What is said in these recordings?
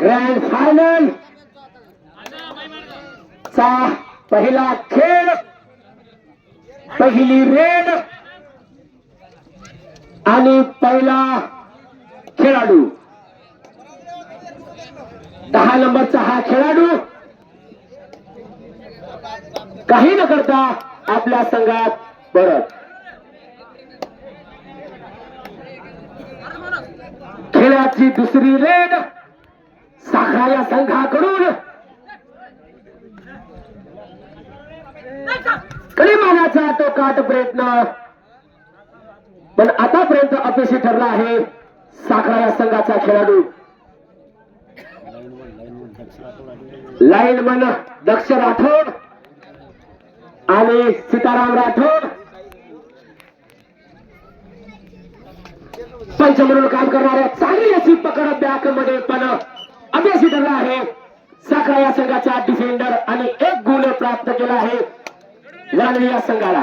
Grand final चा पहिला खेळ. पहिली रेड आणि पहिला खेळाडू. दहा नंबरचा हा खेळाडू. काही न करता आपल्या संघात परत खेळाची दुसरी रेड साखरा या संघाकडून. कलिमानाचा तो काट प्रयत्न. पण आतापर्यंत अपयशी ठरला आहे साखरा या संघाचा खेळाडू. लाईन मन दक्ष राठोड. आणि सीताराम राठोड. पंच म्हणून काम करणाऱ्या चांगली अशी पकड बॅकमध्ये पण अपयशी ठरला आहे. साखरा या संघाचा डिफेंडर आणि एक गुण प्राप्त केला आहे. वानवी या संघाला.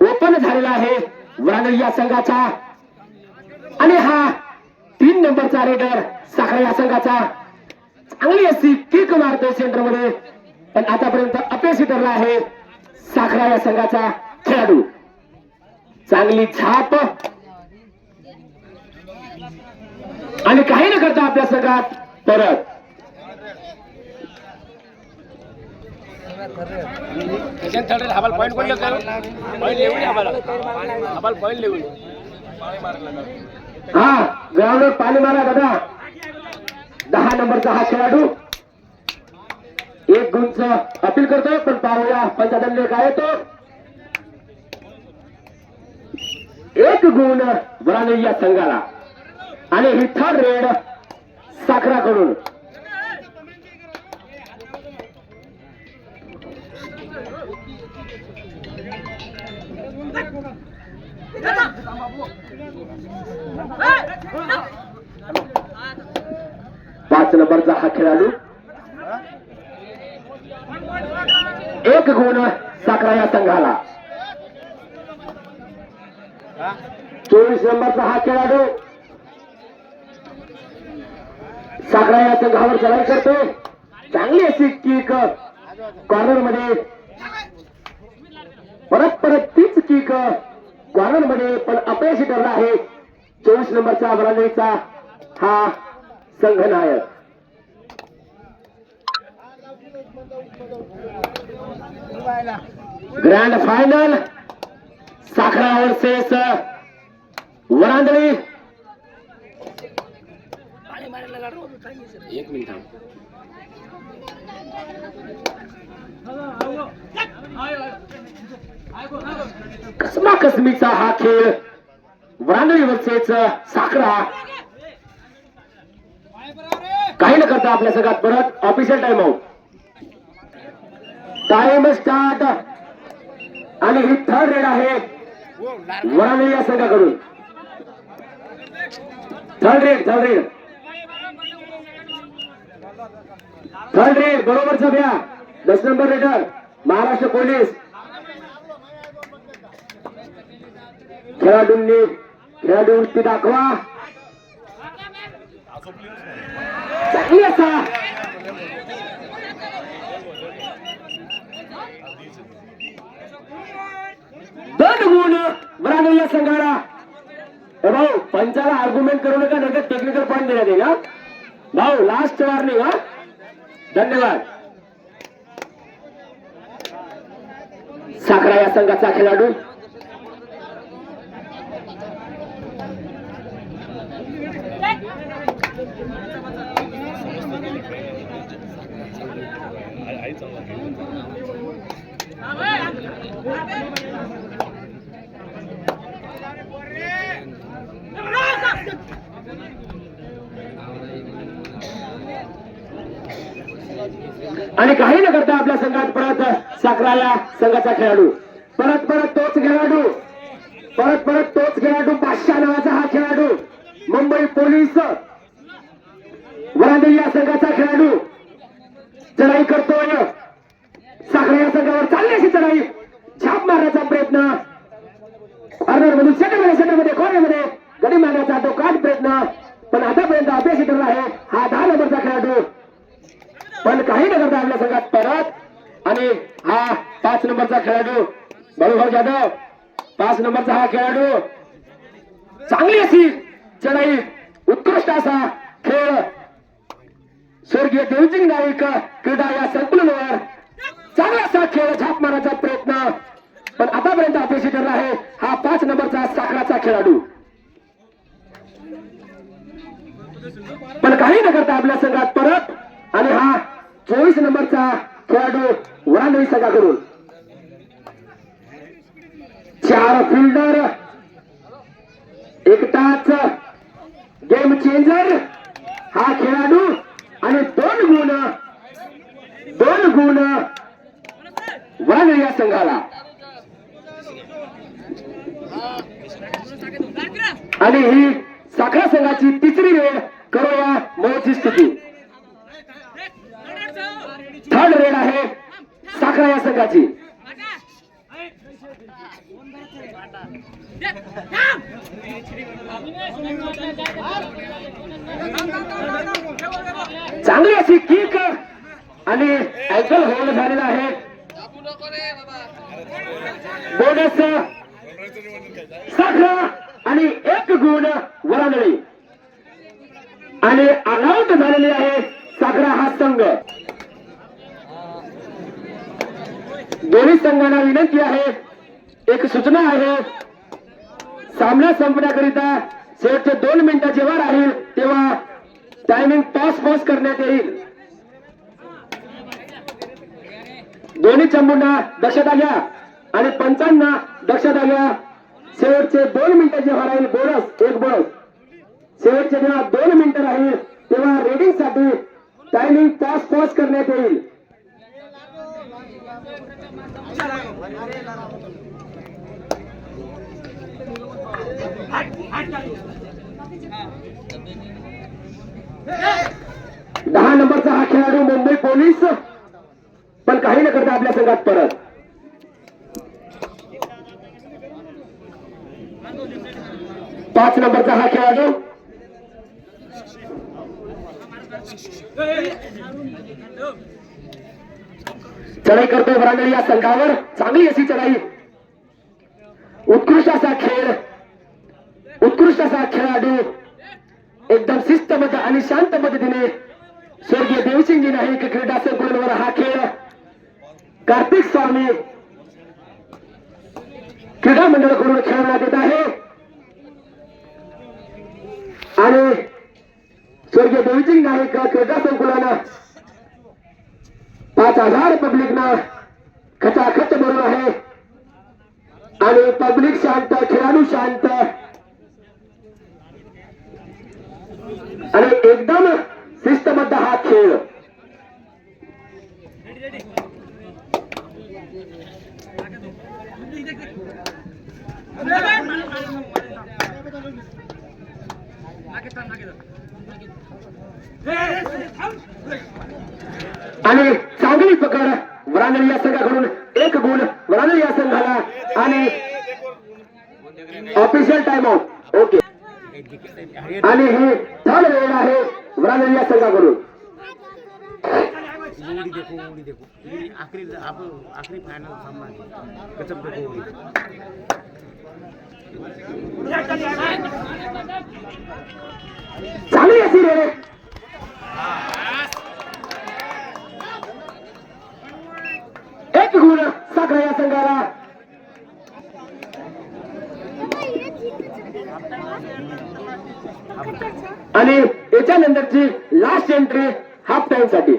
ओपन झालेला आहे. वानवी या संघाचा. आणि हा तीन नंबरचा रेडर साखरा या संघाचा. चांगली अशी किक मारतोय सेंटरमध्ये पण आतापर्यंत अपयशी ठरला आहे साखरा या संघाचा खेळाडू. चांगली छाप. आणि काही न करता आपल्या संघात परत. हा ग्राउंडवर पाणी मारा दादा. दहा नंबरचा हा खेळाडू. एक गुणच अपील करतो पण पाहूया पंचादंड काय येतो एक गुण वराने या संघाला. आणि ही थर्ड रेड साखराकडून. पाच नंबरचा हा खेळाडू. एक गुण साखरा या संघाला. चोवीस नंबरचा हा खेळाडू. साखरा या संघावर चढाई करतो चांगली अशी किक कॉर्नरमध्ये. परत परत तीच किक कॉर्नरमध्ये पण अपयशी ठरला आहे. चोवीस नंबरचा वरांडळीचा हा संघनायक. Grand final Sakhara versus Varandali एक मिनिट कसमा कसमीचा हा खेळ. वरांदळी वर्सेस साखरा. काही न करता आपल्या सगळ्यात परत official time out time start आणि ही थर्ड रेड आहे. वरांदळी या संघाकडून. Third raid third raid third raid बरोबरचा द्या दस नंबर रेडर महाराष्ट्र पोलीस. खेळाडूंनी खेळाडूंची दाखवा. चांगली असा दोन गुण या संघाला भाऊ पंचाला आर्ग्युमेंट करू नका नका टेक्निकल पॉईंट देण्यात येईल हा? भाऊ लास्ट वॉर्निंग हा? धन्यवाद. साखरा या संघाचा खेळाडू. आणि काही न करता आपल्या संघात परत साखराला संघाचा खेळाडू. परत परत तोच खेळाडू. परत परत तोच खेळाडू. पाचशा नावाचा हा खेळाडू. मुंबई पोलीस. वरांदे या संघाचा खेळाडू. चढाई करतोय. साखरे या संघावर चालण्याची चढाई. छाप मारण्याचा प्रयत्न. अर्नर मधून सेंटरमध्ये सेंटरमध्ये गडी मारण्याचा तो काट प्रयत्न. पण आतापर्यंत अभ्यास ठरला आहे. हा दहा नंबरचा खेळाडू. पण काही न करता आपल्या संघात परत आणि हा पाच नंबरचा खेळाडू बाळूभाऊ जाधव. पाच नंबरचा हा खेळाडू. चांगली अशी चढाई उत्कृष्ट असा खेळ. स्वर्गीय देवजिंग नाईक क्रीडा या संकुलनावर चांगला असा खेळ झाप मारण्याचा प्रयत्न. पण आतापर्यंत अपेक्षित ठरला आहे हा पाच नंबरचा साखराचा खेळाडू. पण काही न करता आपल्या संघात परत आणि हा चोवीस नंबरचा खेळाडू वरांडळी संघाकडून चार फिल्डर एकटाच गेम चेंजर हा खेळाडू आणि दोन गुण दोन गुण वरांडळी या संघाला. आणि ही साखरा संघाची तिसरी वेळ करूया मोची स्थिती. थर्ड रेड आहे. साखरा या संघाची. चांगली अशी किक आणि अँकल होल्ड झालेला आहे. बोनस साखरा आणि एक गुण वरांगळी आणि आउट झालेली आहे साखरा हा संघ. दोन्ही संघांना विनंती आहे. एक सूचना आहे. सामना संपण्याकरिता शेवटचे दोन मिनिटं जेव्हा राहील तेव्हा टायमिंग पॉज पॉज करण्यात येईल. दोन्ही चंबूंना दक्षता घ्या आणि पंचांना दक्षता घ्या. शेवटचे दोन मिनिटं जेव्हा राहील बोरस एक बोरस शेवटचे जेव्हा दोन मिनिटं राहील तेव्हा रेडिंगसाठी टायमिंग पॉस पॉस करण्यात येईल. दहा नंबरचा हा खेळाडू मुंबई पोलीस. पण काही न करता आपल्या संघात परत. पाच नंबरचा हा खेळाडू. चढाई करतो वरांगडी या संघावर. चांगली अशी चढाई. उत्कृष्ट असा खेळ. उत्कृष्ट असा खेळाडू. एकदम शिस्तबद्ध आणि शांत पद्धतीने स्वर्गीय देवसिंगजी नाईक क्रीडा संकुलनवर हा खेळ. कार्तिक स्वामी क्रीडा मंडळाकडून खेळवण्यात येत आहे. आणि स्वर्गीय देवसिंग नाईक क्रीडा संकुलन पाच हजार पब्लिकना खचाखच बरोबर आहे. आणि पब्लिक शांत खेळाडू शांत. आणि एकदम शिस्तबद्ध हा खेळ. आणि चांगली पकड. वरांगणी या संघाकडून एक गुण वरांगणी या संघाला आणि ऑफिशियल टाइम आउट ओके आणि हे थर्ड वेळ आहे वरांगणी या संघाकडून. उड़ी देखो उड़ी देखो आखिरी आखिरी फाइनल सामना गजब देखो उड़ी चांगली अशी रे एक गुण साखरा या संघाला आणि याच्यानंतरची लास्ट एंट्री हाफ टाइमसाठी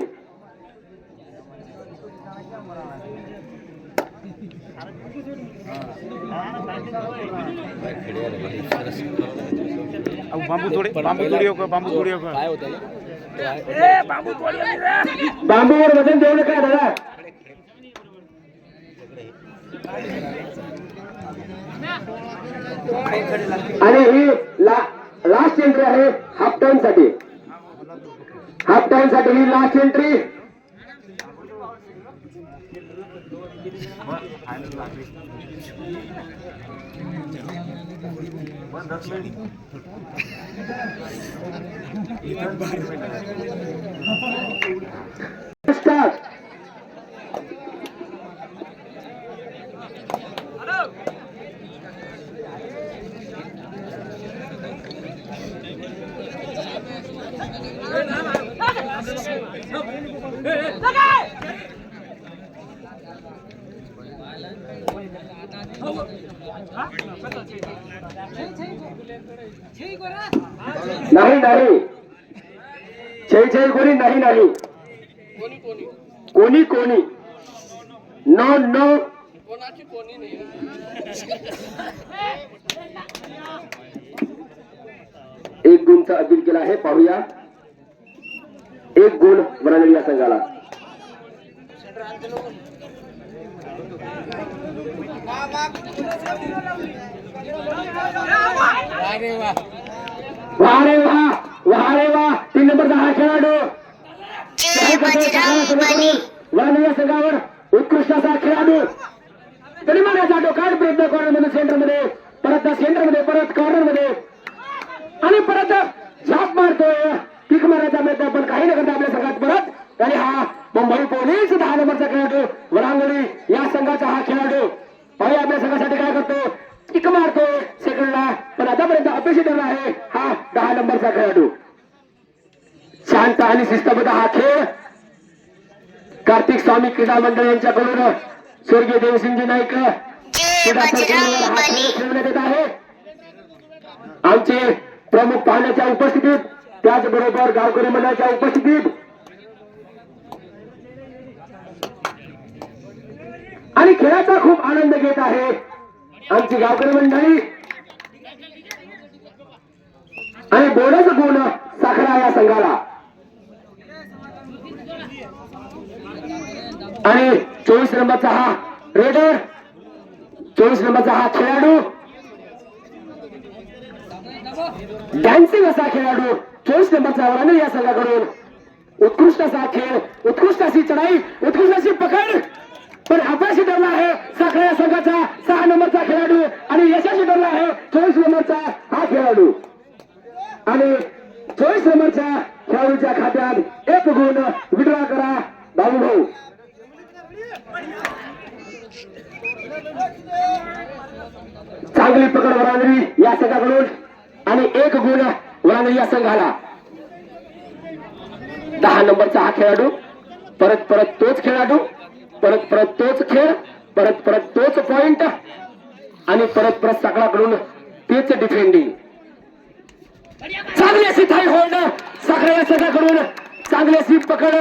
अब बांबू थोड़े बांबू थोड़ी होगा बांबू थोड़ी होगा काय होतं बांबूवर वजन देऊ नका दादा. आणि ही लास्ट एंट्री आहे हाफ टाइमसाठी. हाफ टाइमसाठी ही लास्ट एंट्री नमस्कार आखरी बंद असलं इथं बाहेर भेटायचं. स्टार्ट नाही नाही. जय जय कोणी नाही नाही. कोणी कोणी. No no. एक गुणचा अपील केला आहे पाहूया. एक गुण वरांगडी या संघाला. वारे वा वारे वा तीन नंबरचा हा खेळाडू वरांगडी संघावर उत्कृष्ट असा खेळाडू तरी मानाचा डोकाट प्रयत्न कॉर्नरमध्ये सेंटरमध्ये परत सेंटरमध्ये परत कॉर्नरमध्ये आणि परत झाप मारतोय पीक मारायचा प्रयत्न पण काही न करता आपल्या संघात परत आणि हा मुंबई पोलीस दहा नंबरचा खेळाडू वरांगोळी या संघाचा हा खेळाडू पाहूया आपल्या संघासाठी काय करतो किक मारतोय सेकंडला पण आतापर्यंत अपेक्षित ठरला आहे. हा दहा नंबरचा खेळाडू. शांत आणि शिस्तबद्ध हा खेळ. कार्तिक स्वामी क्रीडा मंडळ यांच्याकडून स्वर्गीय देवसिंगजी नाईक क्रीडा संकुलावर खेळ खेळवण्यात येत आहे. आमचे प्रमुख पाहुण्याच्या उपस्थितीत त्याचबरोबर गावकरी मंडळाच्या उपस्थितीत. आणि खेळाचा खूप आनंद घेत आहे आमची गावकरी मंडळी. आणि बोलच गुण साखरा या संघाला. आणि चोवीस नंबरचा हा रेडर चोवीस नंबरचा हा खेळाडू. डॅन्सिंग असा खेळाडू चोवीस नंबरचा वरानू या संघाकडून. उत्कृष्ट असा खेळ उत्कृष्ट अशी चढाई उत्कृष्ट अशी पकड. पण अपयशी ठरला आहे साखरा या संघाचा सहा नंबरचा खेळाडू आणि यशस्वी ठरला आहे चोवीस नंबरचा हा खेळाडू. आणि चोवीस नंबरच्या खेळाडूच्या खात्यात एक गुण विड्रॉ करा बाबू भाऊ. चांगली पकड वरांगरी या संघाकडून आणि एक गुण वरांगडी या संघाला. दहा नंबरचा हा खेळाडू. परत परत तोच खेळाडू परत परत तोच खेळ परत परत तोच पॉइंट आणि परत परत साखळाकडून तेच डिफेंडिंग चांगली अशी थाई होल्ड साखळा या संघाकडून चांगली अशी पकड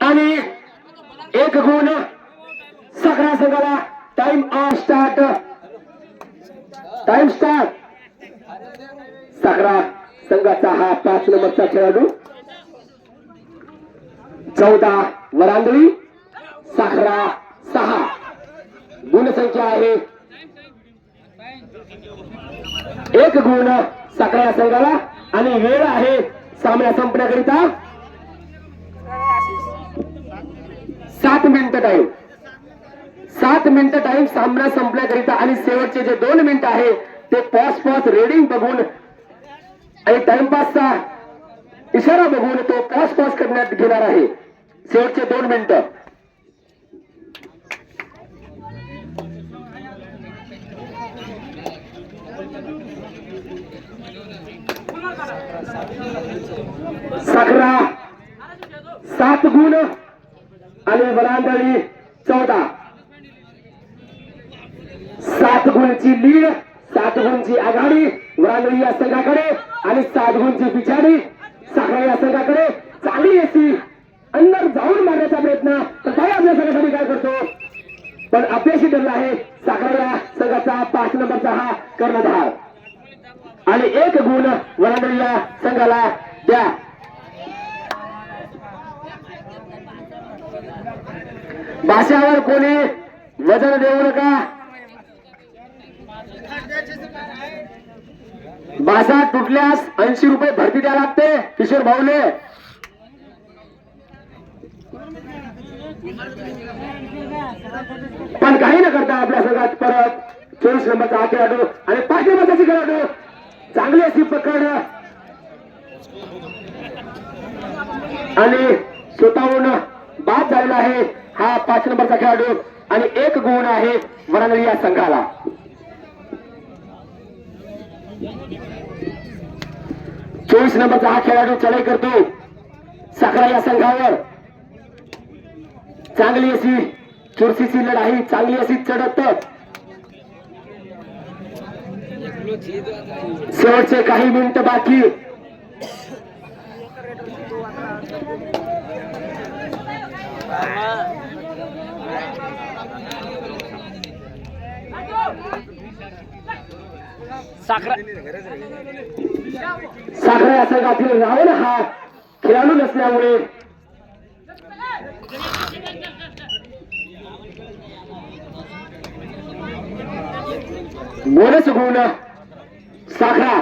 आणि एक गुण सगळ्या संघाला time off start time start सगळा संघाचा हा पाच नंबरचा खेळाडू. चौदा वरांगळी साखरा सहा. गुणसंख्या आहे. एक गुण साखरा संघाला आणि वेळ आहे सामना संपण्याकरिता. सात मिनिट टाइम सात मिनिट टाइम सामना संपण्याकरिता आणि शेवटचे जे दोन मिनिट आहे ते पॉस पॉस रेडिंग बघून आणि टाइमपासचा इशारा बघून तो पॉस पॉस करण्यात घेणार आहे. शेवटचे दोन मिनिटं. साखरा सात गुण आणि वरांदळी चौदा. सात गुणची लीड सात गुणची आघाडी वरांदळी या संघाकडे आणि सात गुणची पिछाडी. साखरा या संघाकडे. चांगली अशी अंदर जाऊन मारण्याचा प्रयत्न. तर काय आपल्या संघासाठी काय करतो. पण अपयशी ठरला आहे साखरा या संघाचा पाच नंबरचा हा कर्णधार. आणि एक गुण वरांदळी संघाला द्या. भाषावर कोणी वजन देऊ नका. भाषा तुटल्यास ऐंशी रुपये भरती द्या लागते किशोर भाऊले. पण काही न करता आपल्या संघात परत चोवीस नंबरचा हा आणि पाच नंबरचा खेळाडू चांगली अशी पकड. आणि स्वतःहून बाद झालेला आहे हा पाच नंबरचा खेळाडू आणि एक गुण आहे वरांगली या संघाला. चोवीस नंबरचा हा खेळाडू चढाई करतो. साखरा या संघावर. चांगली अशी चुरशीची लढाई चांगली अशी चढत. शेवटचे काही मिनिट बाकी. साखरा साखरा या संघातील रावण हा खेळाडू नसल्यामुळे बोनस गुण साखरा.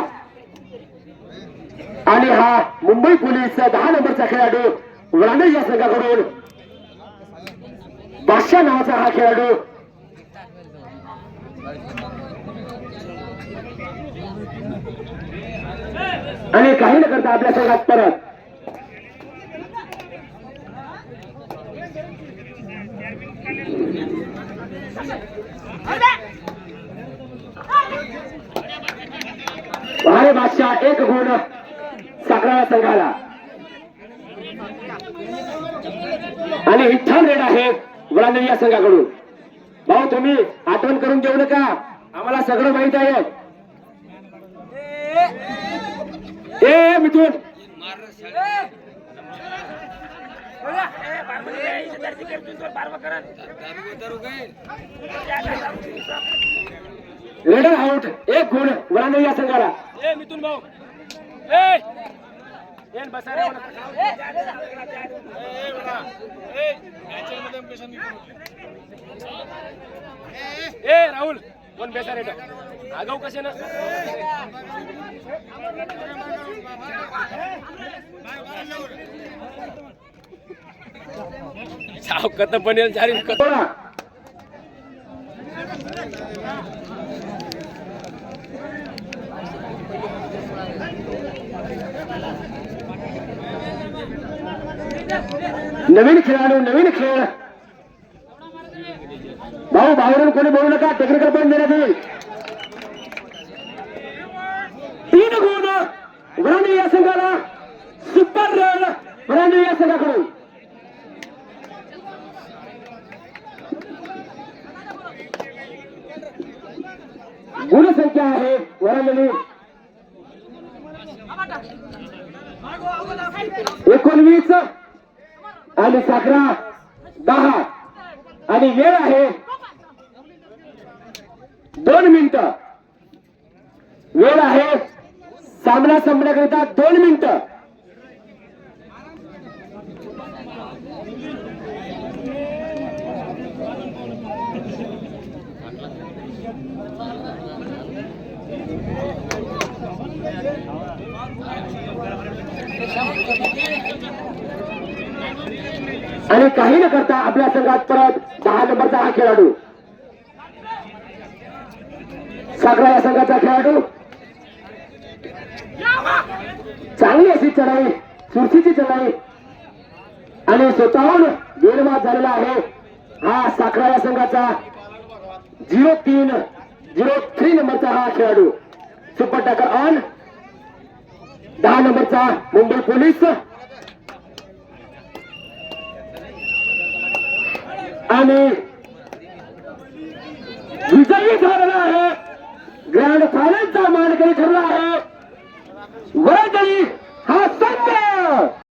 आणि हा मुंबई पोलीस दहा नंबरचा खेळाडू वरांडे या संघाकडून. बादशाह नावाचा हा खेळाडू. आणि काही न करता आपल्या संघात परत. भारे बादशाह एक गुण साखरा संघाला. आणि विठ्ठल रेड आहे वडांदरी या संघाकडून. भाऊ तुम्ही आठवण करून देऊ नका. आम्हाला सगळं माहीत आहे. ए मिथून. रेडर आउट एक गुण वडांदरी या संघाला. ए मिथून भाऊ. ए! येन बसा रे ए राहुल कोण बेसा रे आगाऊ कसे ना? साव कत बनेल झाली कत नवीन खेळाडू नवीन खेळ. भाऊ भावरून कोणी बोलू नका. टेक्निकल पॉईंट देण्यात येईल. तीन गुण वरांडे या संघाला. सुपर रन वरांडे या संघाकडून. गुणसंख्या आहे. वरांडे एकोणवीस. आणि साकरा दहा. आणि वेळ आहे दोन मिनिट. वेळ आहे सामना संपण्याकरिता दोन मिनिट. आणि काही न करता आपल्या संघात परत दहा नंबरचा हा खेळाडू. साखरा या संघाचा खेळाडू. चांगली अशी चढाई चुरशीची चढाई. आणि स्वतःहून गेरमात झालेला आहे. हा साखरा या संघाचा झिरो तीन झिरो थ्री नंबरचा हा खेळाडू. सुपर टॅकर ऑन दहा नंबरचा मुंबई पोलीस. आणि विजयी ठरला आहे. ग्रँड फायनलचा मालकरी ठरला आहे. वरदळी हा संघ!